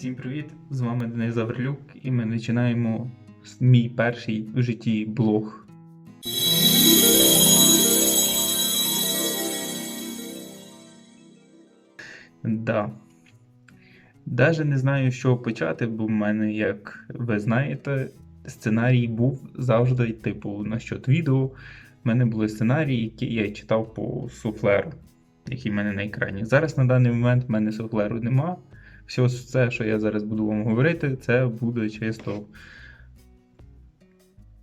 Всім привіт! З вами Денис Заврилюк, і ми починаємо мій перший в житті блог. Да. Даже не знаю, чого почати, бо в мене, як ви знаєте, сценарій був завжди, типу, насчет відео. В мене були сценарії, які я читав по суфлеру, який в мене на екрані. Зараз на даний момент в мене суфлеру нема. Все це, що я зараз буду вам говорити, це буде чисто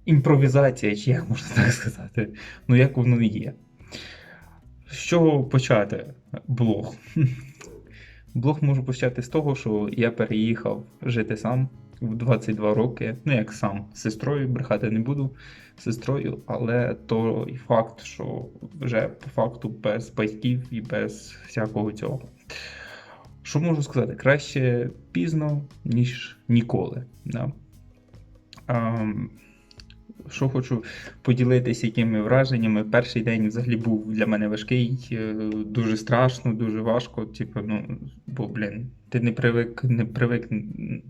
імпровізація, чи як можна так сказати. Ну, як воно і є. З чого почати блог? Блог можу почати з того, що я переїхав жити сам в 22 роки. Ну, як сам, з сестрою, брехати не буду з сестрою, але то факт, що вже по факту без батьків і без всякого цього. Що можу сказати? Краще пізно, ніж ніколи. Да? Ам, що хочу поділитися якими враженнями. Перший день взагалі був для мене важкий, е, дуже страшно, дуже важко. Типу, ну, бо, блін, ти не привик, не привик,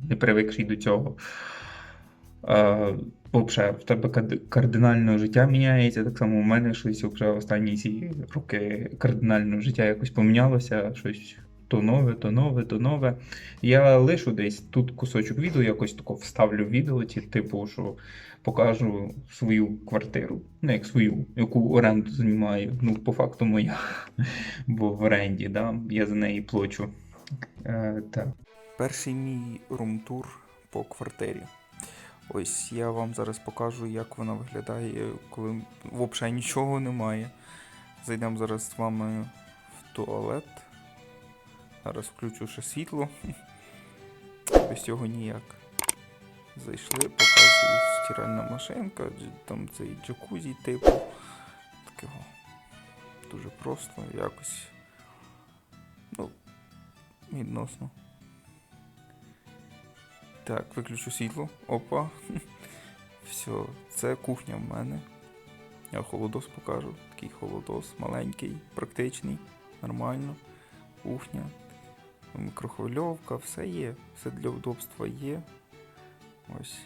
не привикший до цього. А, Взагалі, в тебе кардинально життя міняється. Так само у мене щось вже останні ці роки кардинально життя якось помінялося. Щось то нове, то нове, то нове. Я лишу десь тут кусочок відео, якось тако вставлю в відео, ті, типу, що покажу свою квартиру. Ну, як свою, яку оренду знімаю. Ну, по факту моя. Бо в оренді, да? я за неї плачу. Е, так. Перший мій румтур по квартирі. Ось я вам зараз покажу, як вона виглядає, коли взагалі нічого немає. Зайдемо зараз з вами в туалет. Зараз включу ще світло. Без цього ніяк. Зайшли, показую стиральна машинка, там цей джакузі типу. Такого. Дуже просто, якось. Ну, відносно. Так, виключу світло. Опа. Все, це кухня в мене. Я холодос покажу. Такий холодос, маленький, практичний, нормально. Кухня. Мікрохвильовка, все є. Все для удобства є. Ось.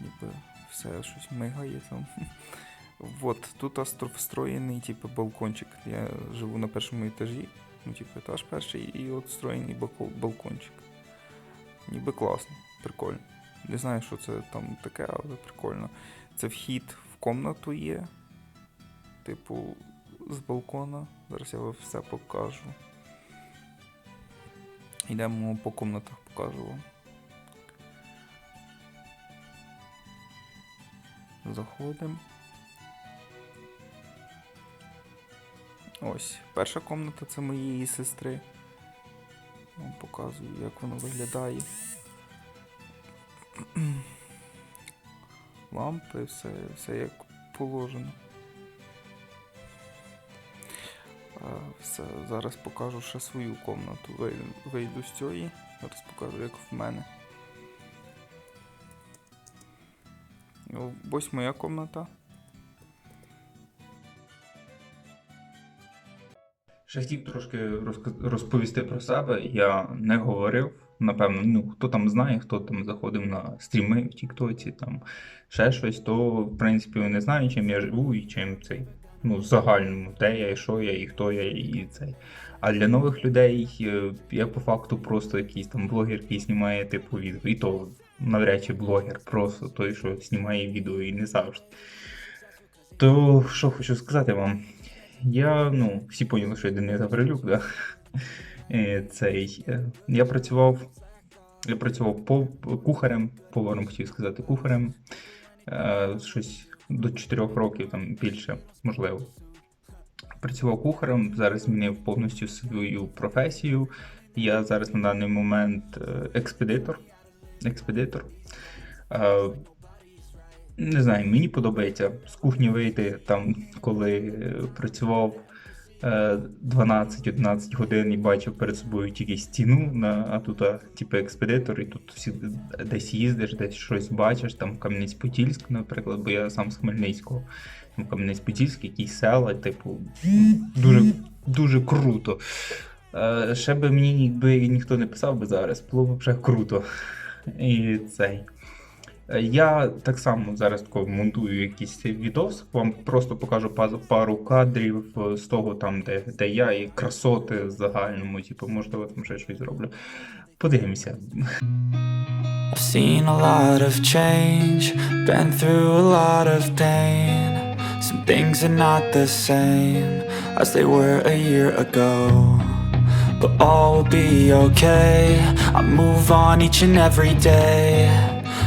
Ніби все щось мигає там. Вот, тут встроєний, типу, балкончик. Я живу на першому етажі. Ну, типу, етаж перший, і от встроєний балкончик. Ніби класно, прикольно. Не знаю, що це там таке, але прикольно. Це вхід в комнату є. Типу, з балкона. Зараз я вам все покажу. Йдемо по комнатах, покажу вам. Заходимо. Ось, перша комната це моєї сестри. Вам показую, як воно виглядає. Лампи, все, все як положено. Все, зараз покажу ще свою комнату. Вийду, з цієї, зараз покажу, як в мене. Ось моя комната. Ще хотів трошки розповісти про себе. Я не говорив. Напевно, ну хто там знає, хто там заходив на стріми в Тіктоці, там ще щось, то в принципі вони знають, чим я живу і чим цей. Ну, в загальному, де я, і що я, і хто я, і цей. А для нових людей е, я по факту просто якийсь там блогер, який знімає типу відео. І то навряд чи блогер, просто той, що знімає відео і не завжди. То що хочу сказати вам. Я, ну, всі поняли, що я Денис Гаврилюк, да? Е, Цей. е, Я працював. Я працював по кухарем, поваром хотів сказати, кухарем. Щось до 4 років, там більше, можливо. Працював кухарем, зараз змінив повністю свою професію. Я зараз на даний момент е, експедитор. Експедитор. Е, не знаю, мені подобається з кухні вийти там, коли е, працював 12-11 годин і бачив перед собою тільки стіну, на, а тут, типу, експедитор, і тут всі десь їздиш, десь щось бачиш, там Кам'янець-Подільськ, наприклад, бо я сам з Хмельницького. Там Кам'янець-Подільськ, якісь села, типу, дуже, дуже круто. Е, ще би мені якби ніхто не писав би зараз, було б вже круто. І цей. Е, Я так само зараз тако монтую якийсь відос, вам просто покажу пару кадрів е, з того, там, де, де я, і красоти в загальному, типу, можливо, там ще щось зроблю. Подивимося. I've seen a lot of change, been through a lot of pain. Some things are not the same as they were a year ago. But all will be okay. I move on each and every day.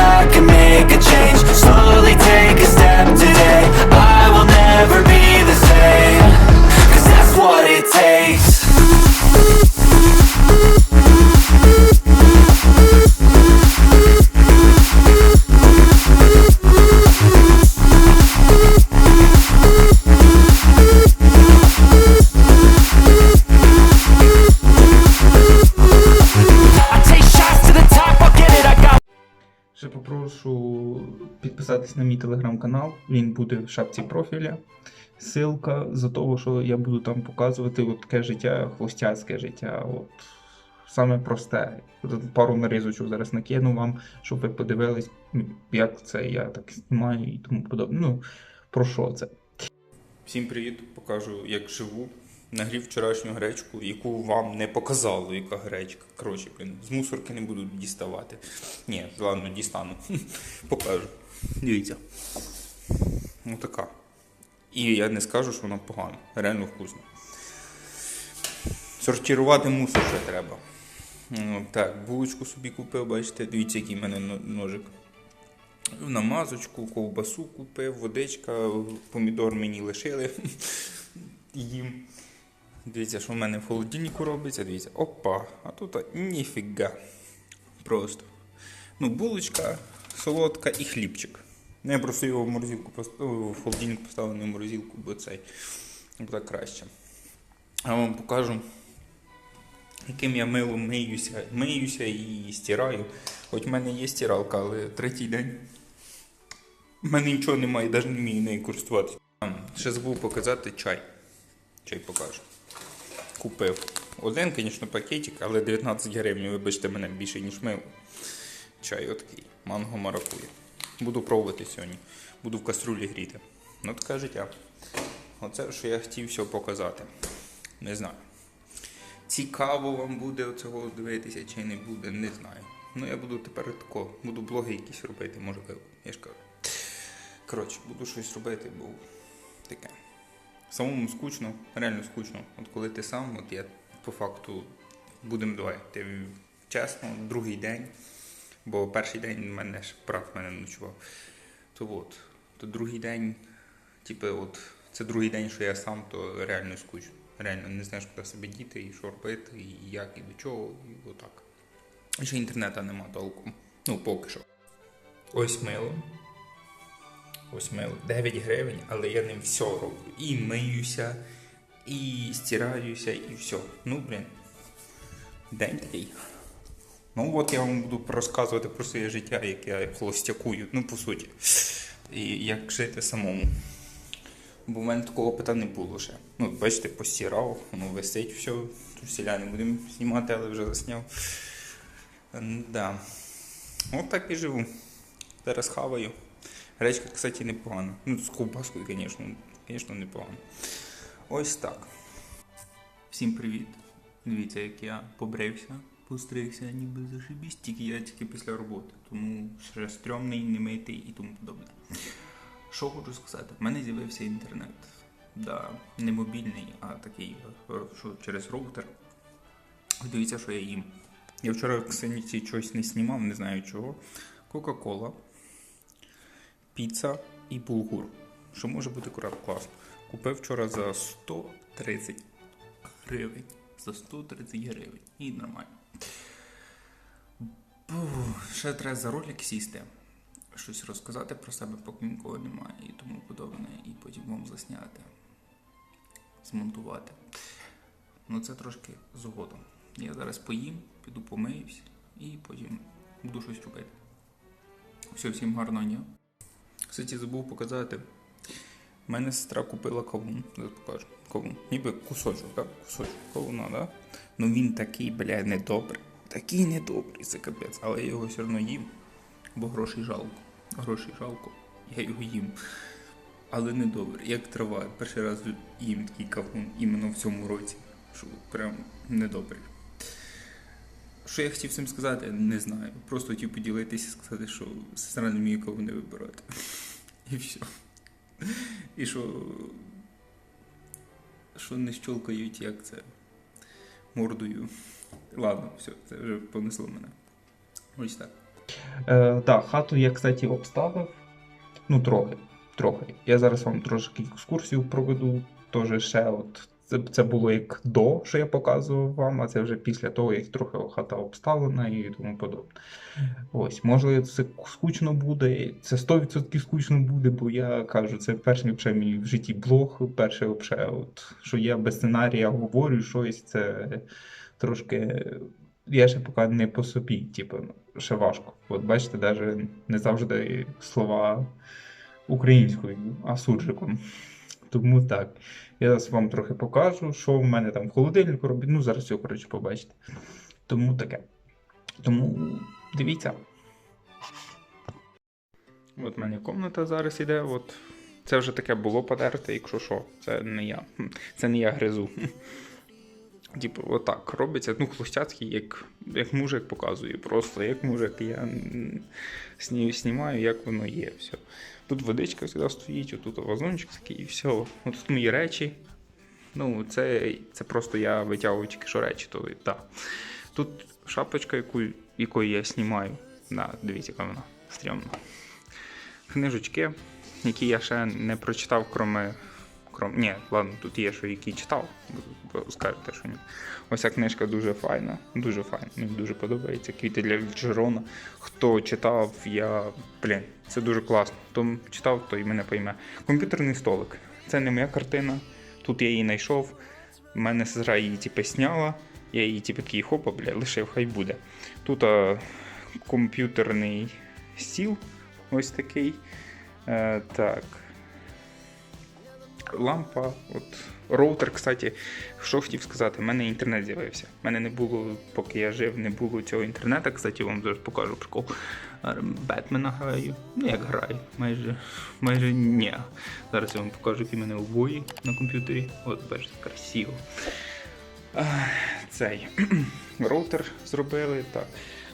I can make a change. Slowly take a step today. I підписатись на мій телеграм-канал. Він буде в шапці профіля. Силка за того, що я буду там показувати от таке життя, хлостяцьке життя. От саме просте. Пару нарізочок зараз накину вам, щоб ви подивились, як це я так знімаю і тому подобне. Ну, про що це. Всім привіт, покажу, як живу. Нагрів вчорашню гречку, яку вам не показало, яка гречка. Коротше, блін, з мусорки не буду діставати. Ні, ладно, дістану. Покажу. Дивіться. Ну така. І я не скажу, що вона погана. Реально вкусно. Сортувати мусор ще треба. Ну, Так, булочку собі купив, бачите, дивіться, який в мене ножик. Намазочку, ковбасу купив, водичка, помідор мені лишили. Їм. Дивіться, що в мене в холодильнику робиться. Дивіться, опа, а тут ніфіга. Просто. Ну, булочка, солодка і хлібчик. Ну, Я просто його в морозилку поставив, в холодильник поставив в морозилку, бо цей так краще. А вам покажу, яким я милом миюся. Миюся і стираю. Хоч в мене є стиралка, але третій день. в мене нічого немає, навіть не вмію нею користуватися. Ще забув показати чай. Чай покажу. Купив. Один, звісно, пакетик, але 19 гривень, вибачте мене більше, ніж мило. Чай отакий. Манго маракуя. Буду пробувати сьогодні. Буду в каструлі гріти. Ну таке життя. Оце, що я хотів все показати. Не знаю. Цікаво вам буде оцього дивитися чи не буде, не знаю. Ну я буду тепер тако, буду блоги якісь робити, можливо, я ж кажу. Коротше, буду щось робити, бо таке. Самому скучно, реально скучно. От коли ти сам, от я по факту будемо давай. Ти чесно, другий день, бо перший день мене ж прав мене ночував. То от, то другий день, типу, от це другий день, що я сам, то реально скучно. Реально не знаєш, куди себе діти, і що робити, і як, і до чого, і отак. Ще інтернету нема толком. Ну, поки що. Ось мило. Ось мило. 9 гривень, але я ним все роблю. І миюся, і стираюся, і все. Ну, блін. День такий. Ну, от я вам буду розказувати про своє життя, як я холостякую, ну, по суті. І як жити самому. Бо в мене такого опита не було ще. Ну, бачите, постирав, воно висить, все. Тут селя не будемо знімати, але вже засняв. Да. От так і живу. Зараз хаваю. Гречка, кстати, непогана. Ну, з ковбаскою, звісно, звісно, непогано. Ось так. Всім привіт. Дивіться, як я побрився, постригся, ніби зашибісь, тільки я тільки після роботи. Тому ще стрьомний, немитий і тому подобне. Що хочу сказати, в мене з'явився інтернет. Да, не мобільний, а такий, що через роутер. Дивіться, що я їм. Я вчора в Ксеніці щось не знімав, не знаю чого. Кока-кола, піца і булгур. Що може бути класно. Купив вчора за 130 гривень. За 130 гривень. І нормально. Бух, ще треба за ролик сісти. Щось розказати про себе, поки нікого немає і тому подобне, і потім вам засняти, змонтувати. Ну це трошки згодом. Я зараз поїм, піду помиюсь і потім буду щось робити. Все, всім гарного дня. Кстати, забув показати. У мене сестра купила кавун. Зараз покажу. Кавун. Ніби кусочок, так? Кусочок кавуна, да? Ну він такий, бля, недобрий. Такий недобрий, це капець. Але я його все одно їм, бо грошей жалко. Грошей жалко. Я його їм. Але недобрий. Як трава. Перший раз їм такий кавун іменно в цьому році. Що прям недобрий. Що я хотів цим сказати, не знаю. Просто хотів поділитися, і сказати, що сестра не вміє кавуни вибирати. І все. І що. Що не щолкають, як це мордою. Ладно, все, це вже понесло мене. Ось так. Е, так, хату я, кстати, обставив. Ну, трохи. Трохи. Я зараз вам трошки екскурсію проведу. Теж ще от. Це, це було як до, що я показував вам, а це вже після того, як трохи хата обставлена і тому подобне. Ось, можливо, це скучно буде. Це 100% скучно буде, бо я кажу, це перший взагалі мій в житті блог. Перший взагалі, от, що я без сценарія говорю щось, це трошки. Я ще поки не по собі, типу, ще важко. От бачите, навіть не завжди слова українською, а суржиком. Тому так. Я зараз вам трохи покажу, що в мене там в холодильнику робить. Ну, зараз цього, коротше, побачите. Тому таке. Тому дивіться. От в мене кімната зараз іде. От. Це вже таке було подерте, якщо що, це не я. Це не я гризу. Типу, отак робиться. Ну, хлопчацький, як, як мужик показує. Просто як мужик. Я знімаю, як воно є. Все. Тут водичка завжди стоїть, отут вазончик такий і все. От тут мої речі. Ну, це, це просто я витягую тільки що речі, то так. Тут шапочка, яку, якою я знімаю. Да, дивіться, яка вона стрьомна. Книжечки, які я ще не прочитав, кроме. Кром... Ні, ладно, тут є, що які читав, скажете, що ні. Ось ця книжка дуже файна, дуже файна, мені дуже подобається. Квіти для Джерона. Хто читав, я. Блін, це дуже класно. Хто читав, той мене пойме. Комп'ютерний столик. Це не моя картина. Тут я її знайшов. Мене сестра її типу, сняла. Я її типу, такий хопа, бля, лишив, хай буде. Тут а, комп'ютерний стіл. Ось такий. Е, так. Лампа, от роутер, кстати, що хотів сказати, в мене інтернет з'явився. У мене не було, поки я жив, не було цього інтернету. Кстати, вам зараз покажу прикол. А, Бетмена граю. Ну як граю, майже майже ні. Зараз я вам покажу, які в мене обої на комп'ютері. От, бачите, красиво. А, Цей роутер зробили. Так.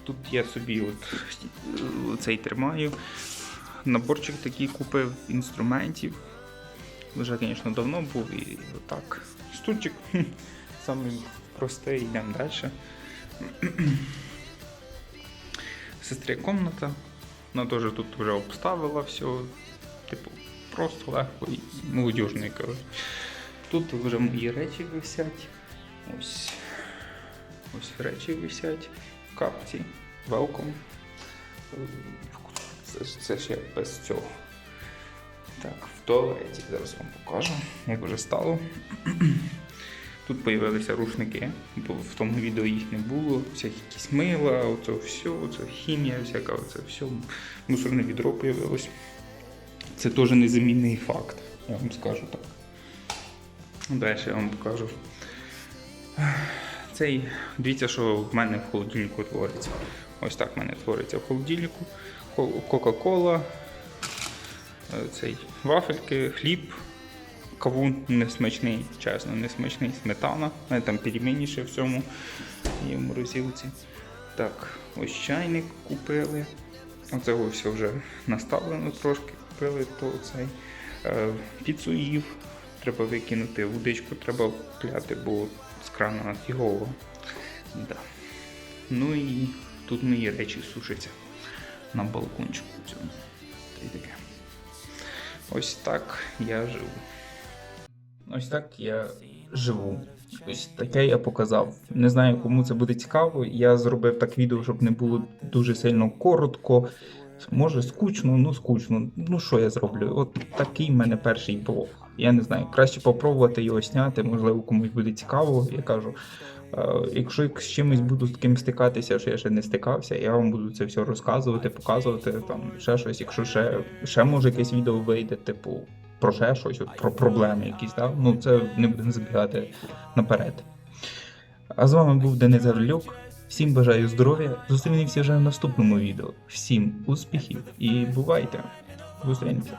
Тут я собі от е, цей тримаю. Наборчик такий купив інструментів. Вже, звісно, давно був і отак. Стульчик самий простий, йдемо далі. Сестрі комната. Вона теж тут вже обставила все. Типу, просто легко і молодіжно, я. Тут вже мої речі висять. Ось. Ось речі висять. Капці. Welcome. Це, це ще без цього. Так, в туалеті зараз вам покажу, як вже стало. Тут з'явилися рушники, бо в тому відео їх не було. Всякі якісь мила, оце все, оце хімія, всяка, оце все. Мусорне відро з'явилось. Це теж незамінний факт. Я вам скажу так. Далі я вам покажу. Цей, дивіться, що в мене в холодильнику твориться. Ось так в мене твориться в холодильнику. Кока-кола, цей вафельки, хліб, кавун несмачний, чесно, несмачний, сметана. Там пельмені ще в цьому є в морозилці. Так, ось чайник купили. Оце все вже наставлено трошки купили, то цей е, піцу їв. Треба викинути, водичку треба пляти, бо з крана фігово. Да. Ну і тут мої речі сушаться на балкончику цьому. Та й таке. Ось так я живу. Ось так я живу. Ось таке я показав. Не знаю, кому це буде цікаво. Я зробив так відео, щоб не було дуже сильно коротко. Може, скучно, ну скучно. Ну що я зроблю? От такий в мене перший блог. Я не знаю, краще попробувати його зняти, можливо, комусь буде цікаво. Я кажу, якщо з чимось буду з таким стикатися, що я ще не стикався, я вам буду це все розказувати, показувати, там ще щось. Якщо ще, ще може якесь відео вийде, типу, про ще щось, от, про проблеми якісь, так? Ну це не будемо забігати наперед. А з вами був Денис Гаврилюк. Всім бажаю здоров'я. Зустрінемося вже в наступному відео. Всім успіхів і бувайте! Зустрінемося.